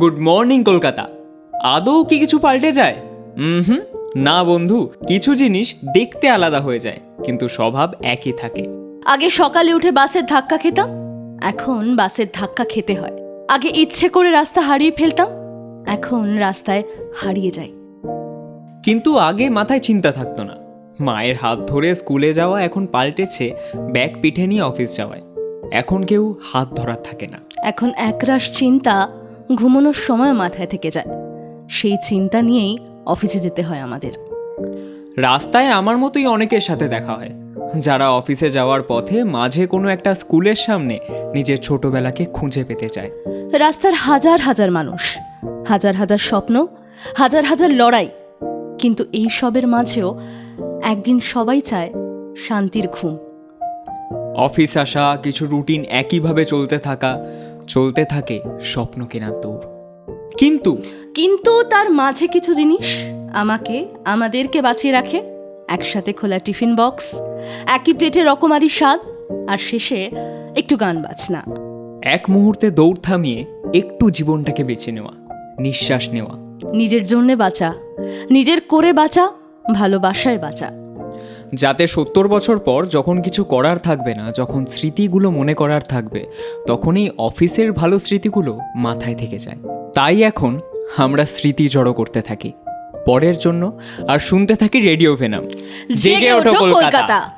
Good morning Kolkata আদৌ কি কিছু পাল্টে যায়? হুম না বন্ধু কিছু জিনিস দেখতে আলাদা হয়ে যায় কিন্তু স্বভাব একই থাকে। আগে সকালে উঠে বাসের ধাক্কা খেতাম এখন বাসের ধাক্কা খেতে হয়। আগে ইচ্ছে করে রাস্তা হারিয়ে ফেলতাম এখন রাস্তায় হারিয়ে যাই। কিন্তু আগে মাথায় চিন্তা থাকতো না। মায়ের হাত ধরে স্কুলে যাওয়া এখন পাল্টেছে ব্যাগ পিঠে নিয়ে অফিস যাওয়ায়। এখন কেউ হাত ধরার থাকে না। এখন একরাশ চিন্তা ঘুমানোর সময় মাথায় থেকে যায়। সেই চিন্তা নিয়েই অফিসে যেতে হয় আমাদের। রাস্তায় আমার মতোই অনেকের সাথে দেখা হয়। যারা অফিসে যাওয়ার পথে মাঝে কোনো একটা স্কুলের সামনে নিজের ছোটবেলাকে খুঁজে পেতে চায়। রাস্তার হাজার হাজার মানুষ হাজার হাজার স্বপ্ন হাজার হাজার লড়াই। কিন্তু এই সবের মাঝেও একদিন সবাই চায় শান্তির ঘুম। অফিস আসা কিছু রুটিন একইভাবে চলতে থাকা চলতে থাকে স্বপ্ন কেনার দৌড়। কিন্তু কিন্তু তার মাঝে কিছু জিনিস আমাকে আমাদেরকে বাঁচিয়ে রাখে। একসাথে খোলা টিফিন বক্স একই প্লেটে রকমারি স্বাদ আর শেষে একটু গান বাজনা। এক মুহূর্তে দৌড় থামিয়ে একটু জীবনটাকে বেছে নেওয়া নিঃশ্বাস নেওয়া। নিজের জন্যে বাঁচা নিজের করে বাঁচা ভালোবাসায় বাঁচা। যাতে সত্তর বছর পর যখন কিছু করার থাকবে না যখন স্মৃতিগুলো মনে করার থাকবে তখন এই অফিসের ভালো স্মৃতিগুলো মাথায় থেকে যায়। তাই এখন আমরা স্মৃতি জড়ো করতে থাকি। পরের জন্য আর শুনতে থাকি রেডিও ভেনাম। জেগে ওঠো কলকাতা।